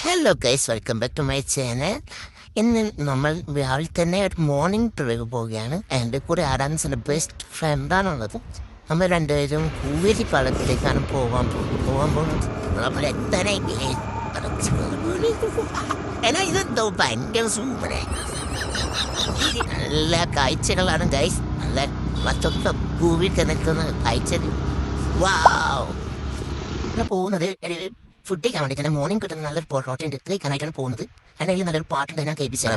Hello guys welcome back to my channel ഇന്ന് നമ്മൾ രാവിലെ തന്നെ ഒരു മോർണിംഗ് ഡ്രൈവ് പോവുകയാണ്. എന്റെ കൂടെ ആരാൻസിന്റെ ബെസ്റ്റ് ഫ്രണ്ടാണുള്ളത് നമ്മൾ രണ്ടുപേരും കൂവേരി പാലത്തിലേക്കാണ് പോകാൻ പോകാൻ പോകുന്നത് നമ്മൾ എത്താനായി എന്നാ ഇതെന്തോ ഭയങ്കര സൂപ്പറെ നല്ല കാഴ്ചകളാണ് ഗൈസ് നല്ല മൊത്തം കൂവി കിടക്കുന്ന കാഴ്ച ഇവിടെ പോകുന്നത് ഫുഡ് കഴിക്കാൻ തന്നെ മോർണിംഗ് കിട്ടുന്ന നല്ലൊരു പൊറോട്ട ഉണ്ട്. കഴിക്കാനായിട്ടാണ് പോകുന്നത്. എന്റെ കയ്യിൽ നല്ലൊരു പാട്ടുണ്ട് ഞാൻ കേൾപ്പിച്ചത്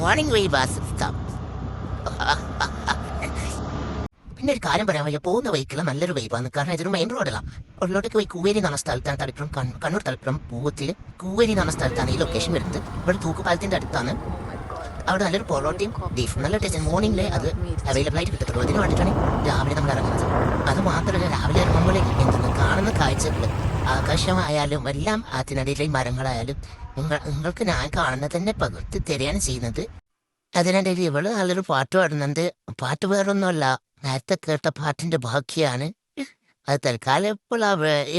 മോർണിംഗ് വൈ ബാസ് പിന്നെ ഒരു കാര്യം പറയാൻ വയ്യ പോകുന്ന വൈക്കുള്ള നല്ലൊരു വൈബാണ് കാരണം ഇതൊരു മെയിൻ റോഡല്ല ഉള്ളിലോട്ടേക്ക് പോയി കൂവേരി എന്ന സ്ഥലത്താണ് തളിപ്പുറം കണ്ണൂർ തളിപ്പുറം പൂവത്തിൽ കൂവേരി എന്ന സ്ഥലത്താണ് ഈ ലൊക്കേഷൻ വരുന്നത് ഇവിടെ തൂക്കുപാലത്തിന്റെ അടുത്താണ്. അവിടെ നല്ലൊരു പൊറോട്ടയും ബീഫ് നല്ല ടേസ്റ്റ് മോർണിംഗിലെ അത് അവൈലബിൾ ആയിട്ട് കിട്ടത്തുള്ളൂ അതിന് വേണ്ടിയിട്ടാണ് രാവിലെ നമ്മൾ ഇറങ്ങുന്നത്. അത് മാത്രമല്ല രാവിലെ ഇറങ്ങുമ്പോഴേക്ക് എന്തെന്ന് കാണുന്ന കാഴ്ചകൾ ആകാശമായാലും എല്ലാം അതിനിടയിലെ മരങ്ങളായാലും നിങ്ങൾ നിങ്ങൾക്ക് ഞാൻ കാണുന്നത് തന്നെ പകർത്തി തരികയാണ് ചെയ്യുന്നത്. അതിനിടയിൽ ഇവൾ നല്ലൊരു പാട്ട് പാടുന്നുണ്ട്. പാട്ട് വേറൊന്നുമല്ല. നേരത്തെ കേട്ട പാട്ടിന്റെ ബാക്കിയാണ്. അത് തൽക്കാലം ഇപ്പോൾ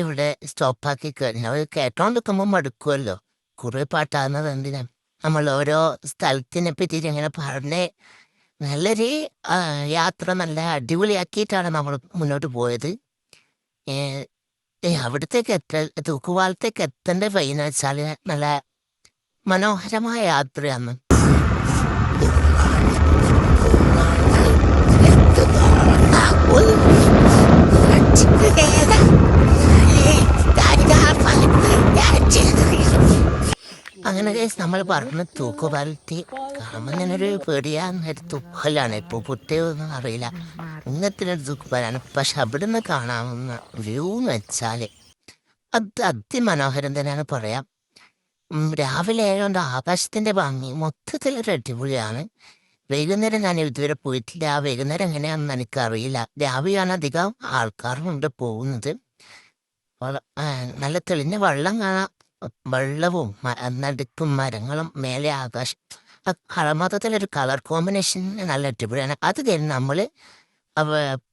ഇവിടെ സ്റ്റോപ്പാക്കി കഴിഞ്ഞു അവർ കേട്ടോണ്ട് മടുക്കുമല്ലോ കുറെ പാട്ടാകുന്നത് എന്തിനാ? നമ്മൾ ഓരോ സ്ഥലത്തിനെ പറ്റിയിട്ട് ഇങ്ങനെ പറഞ്ഞ് നല്ലൊരു യാത്ര നല്ല അടിപൊളിയാക്കിയിട്ടാണ് നമ്മൾ മുന്നോട്ട് പോയത്. അവിടത്തേക്ക് എത്ത തൂക്കുപാലത്തേക്ക് എത്തേണ്ട വഴിന്ന് വെച്ചാൽ നല്ല മനോഹരമായ യാത്രയാണ്. അങ്ങനെ guys നമ്മൾ പറഞ്ഞ തൂക്കുപാലത്തി കാണുമ്പോൾ തന്നെ ഒരു പേടിയാന്ന് ഒരു തൂക്കലാണ് ഇപ്പോൾ പുട്ടിയൊന്നും അറിയില്ല. ഇങ്ങനത്തിനൊരു തൂക്കുപാലാണ് പക്ഷെ അവിടെ നിന്ന് കാണാവുന്ന വ്യൂ എന്ന് വെച്ചാൽ അത് അതിമനോഹരം തന്നെയാണ് പറയാം. രാവിലെ ആയതുകൊണ്ട് ആകാശത്തിന്റെ ഭംഗി മൊത്തത്തിൽ ഒരു അടിപൊളിയാണ്. വൈകുന്നേരം ഞാൻ ഇതുവരെ പോയിട്ടില്ല. ആ വൈകുന്നേരം എങ്ങനെയാണെന്ന് എനിക്കറിയില്ല. രാവിലെയാണ് അധികം ആൾക്കാരുണ്ട് പോകുന്നത്. വള- ആ, നല്ല തെളിഞ്ഞ വെള്ളം കാണാം വെള്ളവും നടുക്കും മരങ്ങളും മേലെ ആകാശം. മൊത്തത്തിലൊരു കളർ കോമ്പിനേഷൻ നല്ല അടിപൊളിയാണ്. അത് കഴിഞ്ഞ് നമ്മൾ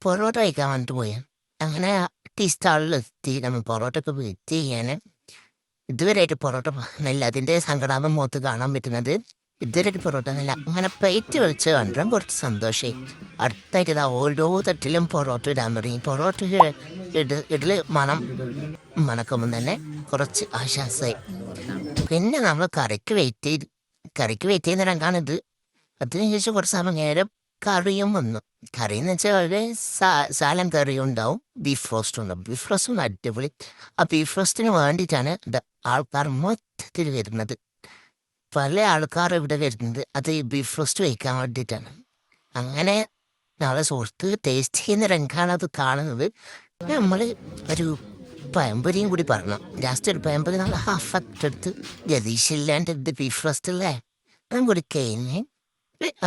പൊറോട്ട കഴിക്കാൻ വേണ്ടിട്ട് പോയി. അങ്ങനെ ടീ സ്റ്റാളിൽ നമ്മൾ പൊറോട്ട ഒക്കെ വെയിറ്റ് ചെയ്യാൻ ഇതുവരെയായിട്ട് പൊറോട്ട നല്ല അതിന്റെ സങ്കടാപം മുഖത്ത് കാണാൻ പറ്റുന്നത്. ഇതുവരെയായിട്ട് പൊറോട്ട അങ്ങനെ പ്ലേറ്റ് വെച്ച് കണ്ടും കുറച്ച് സന്തോഷമായി അടുത്തായിട്ട് ഇതാ ഓരോ തട്ടിലും പൊറോട്ട ഇടാൻ തുടങ്ങി. പൊറോട്ട ഇട ഇടൽ മണം മണക്കുമ്പോൾ തന്നെ കുറച്ച് ആശ്വാസമായി പിന്നെ നമ്മൾ കറിക്ക് വെയിറ്റ് ചെയ്ത് കറിക്ക് വെയിറ്റ് ചെയ്യുന്ന രംഗാണിത് അതിനുശേഷം കുറച്ച് സമയം നേരം കറിയും വന്നു. കറി എന്ന് വെച്ചാൽ ഒരു സാലൻ കറിയും ഉണ്ടാവും. ബീഫ് റോസ്റ്റും ഉണ്ടാവും. ബീഫ് റോസ്റ്റും അടിപൊളി. ആ ബീഫ് റോസ്റ്റിന് വേണ്ടിയിട്ടാണ് ആൾക്കാർ മൊത്തത്തിൽ വരുന്നത്. പല ആൾക്കാർ ഇവിടെ വരുന്നത് അത് ബീഫ് റോസ്റ്റ് കഴിക്കാൻ വേണ്ടിയിട്ടാണ്. അങ്ങനെ നാളെ സുഹൃത്ത് ടേസ്റ്റ് ചെയ്യുന്ന രംഗാണ് അത് കാണുന്നത്. നമ്മൾ ഒരു പഴംപൊരിയും കൂടി പറഞ്ഞു ലാസ്റ്റ് ഒരു പഴംപൊരി നമ്മൾ ഹാഫ് എടുത്ത് ജതീഷില്ലാണ്ട് ഇത് ബീഫ് റോസ്റ്റ് അല്ലേ കൂടി കഴിഞ്ഞ്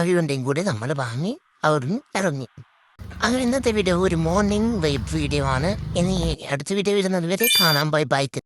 അവരുണ്ടെങ്കിൽ കൂടി നമ്മൾ വാങ്ങി അവിടുന്ന് ഇറങ്ങി. അങ്ങനെ ഇന്നത്തെ വീഡിയോ ഒരു മോർണിംഗ് വൈബ് വീഡിയോ ആണ്. ഇനി അടുത്ത വീഡിയോ വരുന്നത് വരെ കാണാൻ ബൈ ബൈക്ക്